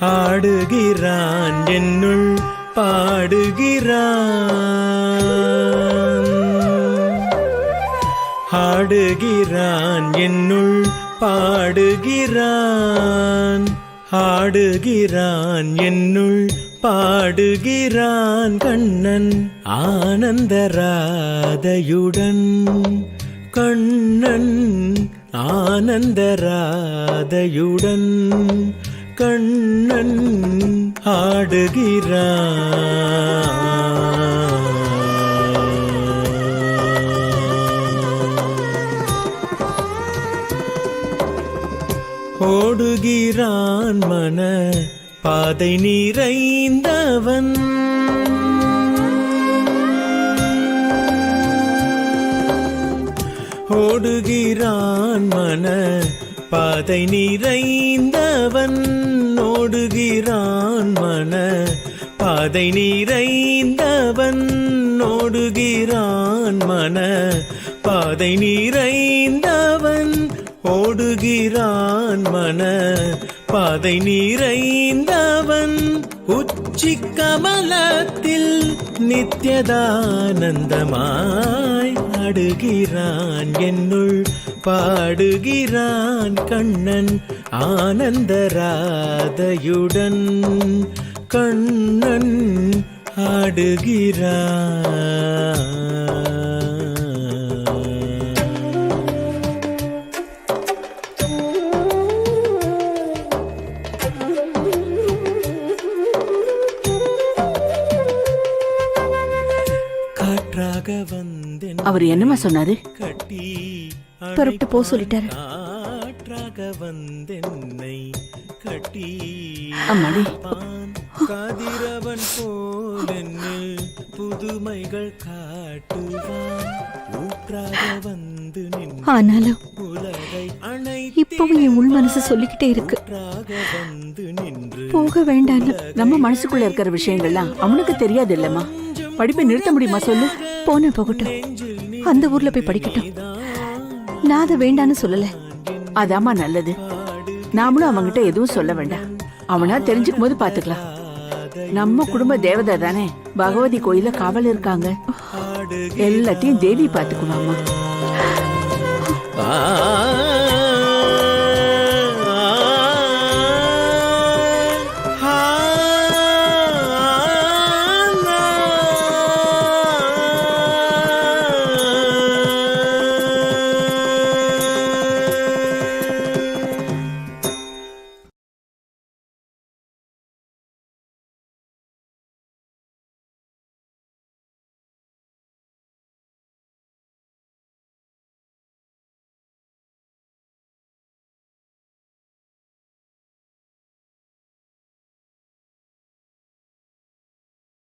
ஆடுகிறான் என்னுள் பாடுகிறான். ஆடுகிறான் என்னுள் பாடுகிறான். ஆடுகிறான் என்னுள் பாடுகிறான். கண்ணன் ஆனந்தராதையுடன் கண்ணன் ஆனந்தராதையுடன் கண்ணன் ஆடுகிறான். ஓடுகிறான் மன பாதை நிறைந்தவன். ஓடுகிறான் மன பாதை நிறைந்தவன் ஓடுகிறான் மன. பாதை நிறைந்தவன் ஓடுகிறான் மன. பாதை நிறைந்தவன் ஓடுகிறான் மன. பாதை நிறைந்தவன் உச்சி கமலத்தில் நித்யதானந்தமாய் அடுகிறான் என்னுள் பாடுகிறான் கண்ணன் ஆனந்தராதையுடன். கண்ணன் ஆடுகிறான். அவர் என்னம்மா சொன்னாரு? கட்டி புறப்பட்டு போ சொல்லிட்டாரு. அம்மாடி. கதிரவன் போல் என்னில் புதுமைகள் காட்டுவான். ஊற்றாக வந்து ஆனாலும் இப்பவும் என் உள் மனசு சொல்லிக்கிட்டே இருக்கு. போக வேண்டான்னு நம்ம மனசுக்குள்ள இருக்கிற விஷயங்கள்லாம் அவனுக்கு தெரியாது இல்லம்மா. படிப்பை நிறுத்த முடியுமா சொல்லு? போன போகட்டும். அந்த ஊர்ல போய் படிக்கட்டும். நான் அதை வேண்டான்னு சொல்லல. அதாம்மா நல்லது. நாமளும் அவன்கிட்ட எதுவும் சொல்ல வேண்டாம். அவனா தெரிஞ்சுக்கும் போது பாத்துக்கலாம் நம்ம குடும்ப தேவதை தானே. பகவதி கோயில காவல் இருக்காங்க. எல்லாத்தையும் தேவி பாத்துக்குவாமா